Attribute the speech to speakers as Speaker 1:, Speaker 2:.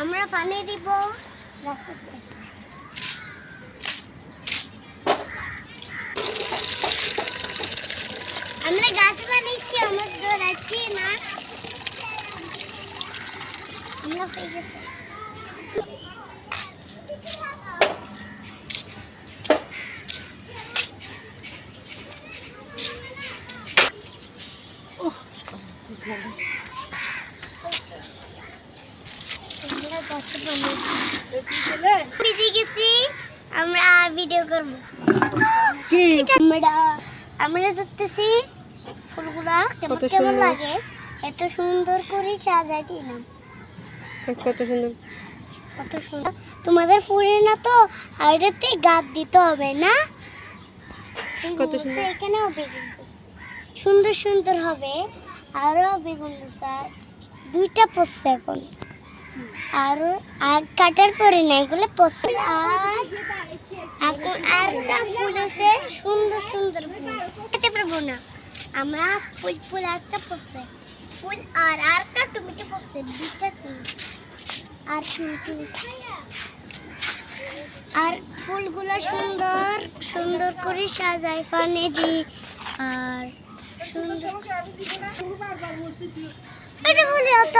Speaker 1: আমরা পানি দিব। আমরা গাছ বানিয়েছি আমার দৌড়াচ্ছি না। আমরা পেয়ে বানিয়েছি ভিজে গেছি আমরা ভিডিও করব।
Speaker 2: কি?
Speaker 1: আমরা আমরা ধরতেছি ফুলগুলা কেমন। লাগে? এত সুন্দর করে সাজাই দিলাম।
Speaker 2: কত সুন্দর।
Speaker 1: কত সুন্দর। তোমাদের ফুলে না তো আর এটাতে গাছ দিতে হবে না?
Speaker 2: কত সুন্দর।
Speaker 1: এখানেও বেগুন সুন্দর সুন্দর হবে। আরও বেগুন। দুইটা পড়ছে এখন। আর আর কাটার পরে না এগুলো পড়ছে আর এখন আরেকটা ফুল আছে, সুন্দর সুন্দর ফুল। খেতে পারব না। আমরা ফুল ফুল একটা পড়ছে ফুল আর আরেকটা টমেটো পড়ছে দুইটা টমেটো আর টমেটো আর ফুলগুলো সুন্দর সুন্দর করে সাজায় পানি দি আর সুন্দর এটা বলি অত